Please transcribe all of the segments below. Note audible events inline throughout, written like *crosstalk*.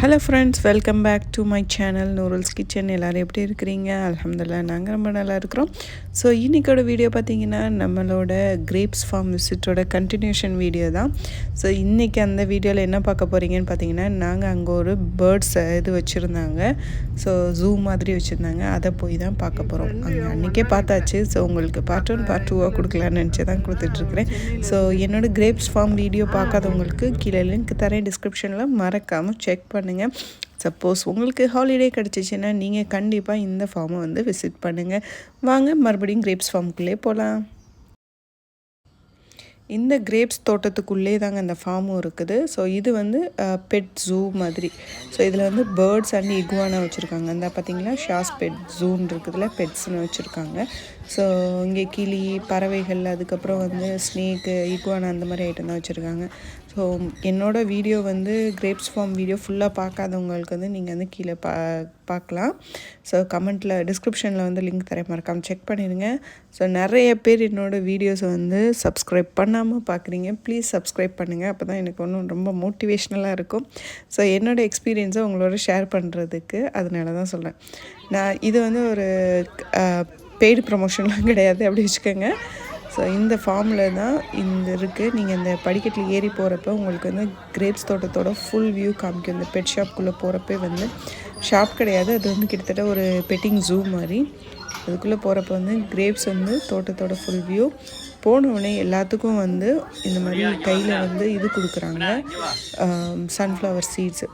Hello friends welcome back to my channel நூரல்ஸ் kitchen எல்லோரும் எப்படி இருக்கிறீங்க? அலமதுல்லா நாங்கள் ரொம்ப நல்லா இருக்கிறோம். ஸோ இன்றைக்கோட வீடியோ பார்த்தீங்கன்னா நம்மளோட கிரேப்ஸ் ஃபார்ம் விசிட்டோட கண்டினியூஷன் வீடியோ தான். ஸோ இன்றைக்கி அந்த வீடியோவில் என்ன பார்க்க போகிறீங்கன்னு பார்த்தீங்கன்னா நாங்கள் அங்கே ஒரு பேர்ட்ஸ் இது வச்சுருந்தாங்க. ஸோ ஜூ மாதிரி வச்சுருந்தாங்க. அதை போய் தான் பார்க்க போகிறோம் அங்கே அன்றைக்கே பார்த்தாச்சு. ஸோ உங்களுக்கு பார்ட் ஒன் பார்ட் டூவாக கொடுக்கலான்னு நினச்சி தான் கொடுத்துட்ருக்குறேன் ஸோ என்னோடய கிரேப்ஸ் ஃபார்ம் வீடியோ பார்க்காதவங்களுக்கு கீழே லிங்க் தரேன் டிஸ்கிரிப்ஷனில் மறக்காமல் செக் பண்ணி பண்ணுங்கள் சப்போஸ் உங்களுக்கு ஹாலிடே கிடச்சிச்சின்னா நீங்கள் கண்டிப்பாக இந்த ஃபார்மை வந்து விசிட் பண்ணுங்கள் வாங்க மறுபடியும் கிரேப்ஸ் ஃபார்முக்குள்ளே போகலாம் இந்த கிரேப்ஸ் தோட்டத்துக்குள்ளே தாங்க அந்த ஃபார்மும் இருக்குது. ஸோ இது வந்து பெட் ஜூ மாதிரி. ஸோ இதில் வந்து பேர்ட்ஸ் அண்ட் இகுவானா வச்சுருக்காங்க. இந்த பார்த்தீங்கன்னா ஷாஸ் பெட் ஜூன் இருக்குதுல பெட்ஸ்னு வச்சுருக்காங்க. ஸோ இங்கே கிளி பறவைகள் அதுக்கப்புறம் வந்து ஸ்னேக்கு ஈக்குவானா அந்த மாதிரி ஐட்டம் தான் வச்சுருக்காங்க. ஸோ என்னோட வீடியோ வந்து கிரேப்ஸ் ஃபார்ம் வீடியோ ஃபுல்லாக பார்க்காதவங்களுக்கு வந்து நீங்கள் வந்து கீழே பா பார்க்கலாம். ஸோ கமெண்ட்டில் டிஸ்கிரிப்ஷனில் வந்து லிங்க் தர மறக்காமல் செக் பண்ணிடுங்க. ஸோ நிறைய பேர் என்னோடய வீடியோஸை வந்து சப்ஸ்கிரைப் பண்ணாமல் பார்க்குறீங்க. ப்ளீஸ் சப்ஸ்கிரைப் பண்ணுங்கள் அப்போ தான் எனக்கு ஒன்றும் ரொம்ப மோட்டிவேஷ்னலாக இருக்கும். ஸோ என்னோடய எக்ஸ்பீரியன்ஸை உங்களோட ஷேர் பண்ணுறதுக்கு அதனால தான் சொல்கிறேன் நான் இது வந்து ஒரு பெய்டு ப்ரமோஷன்லாம் கிடையாது அப்படி வச்சுக்கோங்க. ஸோ இந்த ஃபார்மில் தான் இந்த இருக்குது நீங்கள் இந்த படிக்கட்டில் ஏறி போகிறப்ப உங்களுக்கு வந்து கிரேப்ஸ் தோட்டத்தோட ஃபுல் வியூ காமிக்கும். இந்த பெட் ஷாப்குள்ளே போகிறப்ப வந்து ஷாப் கிடையாது. அது வந்து கிட்டத்தட்ட ஒரு பெட்டிங் ஜூ மாதிரி. அதுக்குள்ளே போகிறப்ப வந்து கிரேப்ஸ் வந்து தோட்டத்தோட ஃபுல் வியூ போனவுடனே எல்லாத்துக்கும் வந்து இந்த மாதிரி கையில் வந்து இது கொடுக்குறாங்க. சன்ஃப்ளவர் சீட்ஸு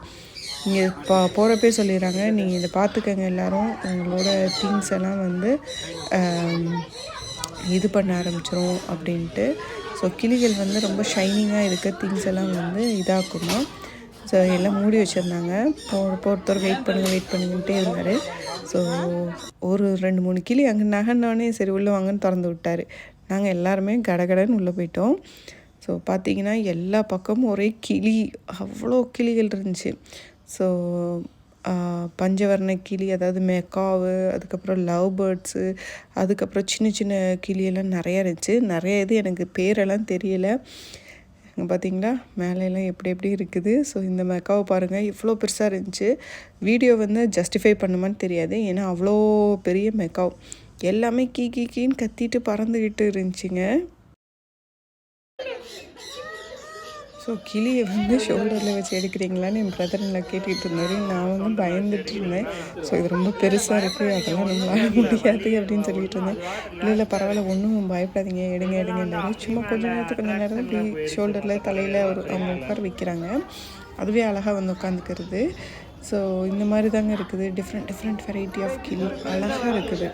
இங்கே பா போகிறப்பே சொல்லிடுறாங்க. நீங்கள் இதை பார்த்துக்கங்க எல்லோரும். உங்களோட திங்ஸ் எல்லாம் வந்து இது பண்ண ஆரம்பிச்சிரும் அப்படின்ட்டு. ஸோ கிளிகள் வந்து ரொம்ப ஷைனிங்காக இருக்க திங்ஸ் எல்லாம் வந்து இதாக்குமா ஸோ எல்லாம் மூடி வச்சுருந்தாங்க. போகிற ஒருத்தர் வெயிட் பண்ணுங்க வெயிட் பண்ணிக்கிட்டே இருந்தார். ஸோ ஒரு ரெண்டு மூணு கிளி அங்கே நகர்னோடனே சரி உள்ளே வாங்கன்னு திறந்து விட்டார். நாங்கள் எல்லாருமே கடகடன்னு உள்ளே போயிட்டோம். ஸோ பார்த்தீங்கன்னா எல்லா பக்கமும் ஒரே கிளி. அவ்வளோ கிளிகள் இருந்துச்சு. ஸோ பஞ்சவர்ண கிளி அதாவது மெக்காவு அதுக்கப்புறம் லவ் பேர்ட்ஸு அதுக்கப்புறம் சின்ன சின்ன கிளியெல்லாம் நிறையா இருந்துச்சு. நிறைய இது எனக்கு பேரெல்லாம் தெரியலை. அங்கே பார்த்தீங்களா மேலையெல்லாம் எப்படி எப்படி இருக்குது. ஸோ இந்த மெக்காவை பாருங்கள் இவ்வளோ பெருசாக இருந்துச்சு. வீடியோ வந்து ஜஸ்டிஃபை பண்ணுமான்னு தெரியாது. ஏன்னா அவ்வளோ பெரிய மெக்காவ் எல்லாமே கீ கீ கீன்னு கத்திட்டு பறந்துக்கிட்டு இருந்துச்சுங்க. ஸோ கிளியை வந்து ஷோல்டரில் வச்சு எடுக்கிறீங்களான்னு என் பிரதர் நல்லா கேட்டுக்கிட்டு இருந்தாரு. நான் வந்து பயந்துட்டு இருந்தேன். ஸோ இது ரொம்ப பெருசாக இருக்குது அதெல்லாம் நம்மளால் *laughs* முடியாது அப்படின்னு சொல்லிட்டு இருந்தேன். இல்லை இல்லை பரவாயில்ல. ஒன்றும் பயப்படாதீங்க. எடுங்க எடுங்கன்னாரு சும்மா கொஞ்ச நேரத்துக்கு கொஞ்ச நேரம் இப்படி ஷோல்டரில் தலையில் ஒரு அவங்க உட்கார வைக்கிறாங்க. அதுவே அழகாக வந்து உட்காந்துக்கிறது ஸோ இந்த மாதிரி தாங்க இருக்குது. டிஃப்ரெண்ட் டிஃப்ரெண்ட் வெரைட்டி ஆஃப் கிளி. அழகாக இருக்குது.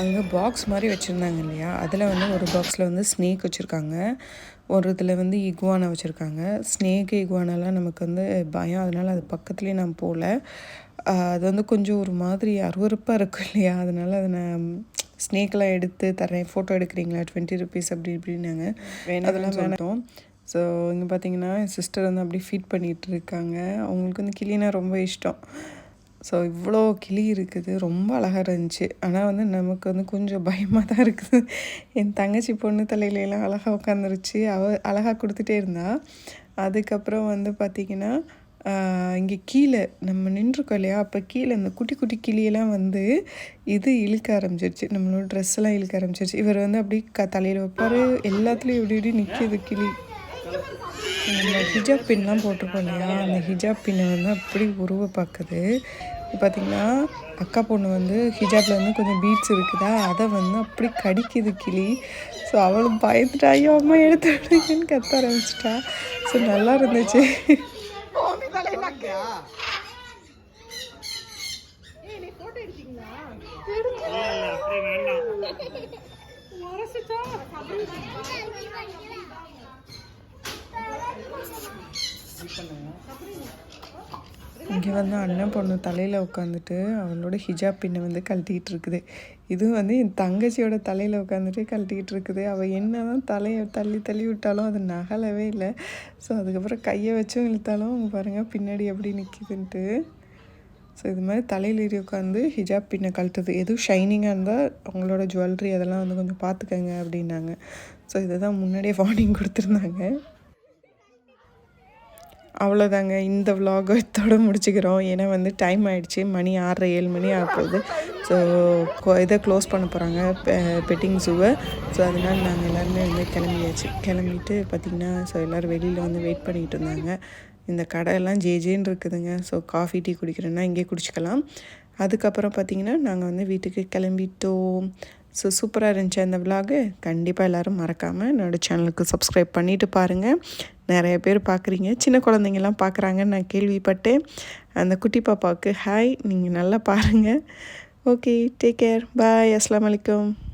அங்கே பாக்ஸ் மாதிரி வச்சுருந்தாங்க இல்லையா? அதில் வந்து ஒரு பாக்ஸில் வந்து ஸ்னேக் வச்சுருக்காங்க. ஒரு இதில் வந்து இகுவானா வச்சுருக்காங்க. ஸ்னேக்கு இகுவானாலாம் நமக்கு வந்து பயம். அதனால் அது பக்கத்துலேயே நான் போகல அது வந்து கொஞ்சம் ஒரு மாதிரி அருவறுப்பாக இருக்கும் இல்லையா? அதனால் அதை நான் ஸ்னேக்கெலாம் எடுத்து தரேன் ஃபோட்டோ எடுக்கிறீங்களா? டுவெண்ட்டி ருபீஸ் அப்படி இப்படின்னாங்க. அதெல்லாம் வேணாம். ஸோ இங்கே பார்த்தீங்கன்னா என் சிஸ்டர் வந்து அப்படி ஃபீட் பண்ணிகிட்டு இருக்காங்க. அவங்களுக்கு வந்து கிளினா ரொம்ப இஷ்டம். ஸோ இவ்வளோ கிளி இருக்குது. ரொம்ப அழகாக இருந்துச்சு. ஆனால் வந்து நமக்கு வந்து கொஞ்சம் பயமாக தான் இருக்குது. என் தங்கச்சி பொண்ணு தலையிலலாம் அழகாக உட்காந்துருச்சு அவ அழகாக கொடுத்துட்டே இருந்தா. அதுக்கப்புறம் வந்து பார்த்திங்கன்னா இங்கே கீழே நம்ம நின்றுருக்கோம் இல்லையா? அப்போ கீழே இந்த குட்டி குட்டி கிளியெல்லாம் வந்து இது இழுக்க ஆரம்பிச்சிருச்சு. நம்மளோட ட்ரெஸ் எல்லாம் இழுக்க ஆரம்பிச்சிருச்சு. இவர் வந்து அப்படி க தலையில் வைப்பார். எல்லாத்துலேயும் இப்படி இப்படி நிற்கிது கிளி. நம்ம ஹிஜாப் பின்லாம் போட்டிருப்போம் இல்லையா? அந்த ஹிஜாப் பின்னை வந்து அப்படி உருவ பார்க்குது இப்போ பார்த்திங்கன்னா அக்கா பொண்ணு வந்து ஹிஜாப்பில் வந்து கொஞ்சம் பீட்ஸ் இருக்குதா? அதை வந்து அப்படி கடிக்குது கிளி. ஸோ அவளும் பயந்துட்டா ஐயோ அம்மா எடுத்து விடுங்கன்னு கத்த ஆரம்பிச்சிட்டா. ஸோ நல்லா இருந்துச்சு. இங்கே வந்து அண்ணன் பொண்ணு தலையில் உட்காந்துட்டு அவளோட ஹிஜாப் பின்னை வந்து கழட்டிக்கிட்டு இருக்குது. இதுவும் வந்து என் தங்கச்சியோட தலையில் உட்காந்துட்டு கழட்டிக்கிட்டு இருக்குது. அவள் என்ன தான் தலையை தள்ளி தள்ளி விட்டாலும் அது நகலவே இல்லை. ஸோ அதுக்கப்புறம் கையை வச்சும் இழுத்தாலும் அவங்க பாருங்கள் பின்னாடி எப்படி நிற்கிதுன்ட்டு ஸோ இது மாதிரி தலையில் ஏறி உட்காந்து ஹிஜாப் பின்ன கழட்டுது. எதுவும் ஷைனிங்காக இருந்தால் அவங்களோட ஜுவல்லரி அதெல்லாம் வந்து கொஞ்சம் பார்த்துக்கங்க அப்படின்னாங்க. ஸோ இதை தான் முன்னாடியே வார்னிங் கொடுத்துருந்தாங்க. அவ்வளோதாங்க இந்த vlog இதோட முடிச்சுக்கிறோம். ஏன்னா வந்து டைம் ஆகிடுச்சி மணி ஆறரை ஏழு மணி ஆக போகுது. ஸோ இதை க்ளோஸ் பண்ண போகிறாங்க பெட்டிங் ஜூவை ஸோ அதனால் நாங்கள் எல்லாருமே வந்து கிளம்பியாச்சு. கிளம்பிட்டு பார்த்திங்கன்னா ஸோ எல்லோரும் வெளியில் வந்து வெயிட் பண்ணிகிட்டு இருந்தாங்க. இந்த கடையெல்லாம் ஜேஜேன்னு இருக்குதுங்க. ஸோ காஃபி டீ குடிக்கிறேன்னா இங்கே குடிச்சிக்கலாம். அதுக்கப்புறம் பார்த்திங்கன்னா நாங்கள் வந்து வீட்டுக்கு கிளம்பிட்டோம். ஸோ சூப்பராக இருந்துச்சு அந்த விலாகு கண்டிப்பாக எல்லோரும் மறக்காமல் என்னோடய சேனலுக்கு சப்ஸ்கிரைப் பண்ணிவிட்டு பாருங்கள் நிறைய பேர் பார்க்குறீங்க சின்ன குழந்தைங்கள்லாம் பார்க்குறாங்கன்னு நான் கேள்விப்பட்டேன். அந்த குட்டி பாப்பாவுக்கு ஹாய் நீங்கள் நல்லா பாருங்கள் ஓகே டேக் கேர் பாய் அஸ்லாம் வலைக்கம்